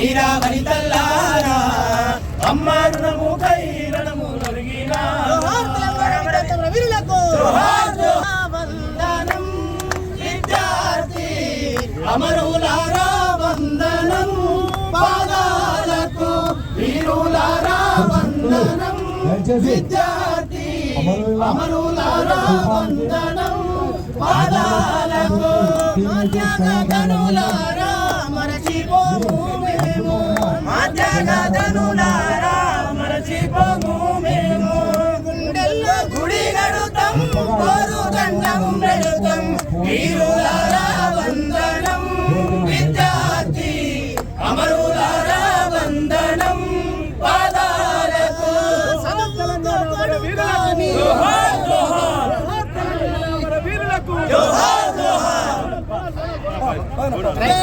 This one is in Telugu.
నీరావరి తల్లారా అమ్మ రుణము కై రుణము వందనం విద్యార్థి అమరులారా వందనం. పాదాలకు వీరులారా వందనం. విద్యార్థి అమరులారా వందనం. పాదాలకు కనులారా త్యాగధనులారా మరచిపోము మేము. గుండెల్లో గుడి గడుతాం కోరు దండం పెడతాం. వీరులారా వందనం విద్యార్థి అమరులారా వందనం. పాదాలకు జోహార్ జోహార్.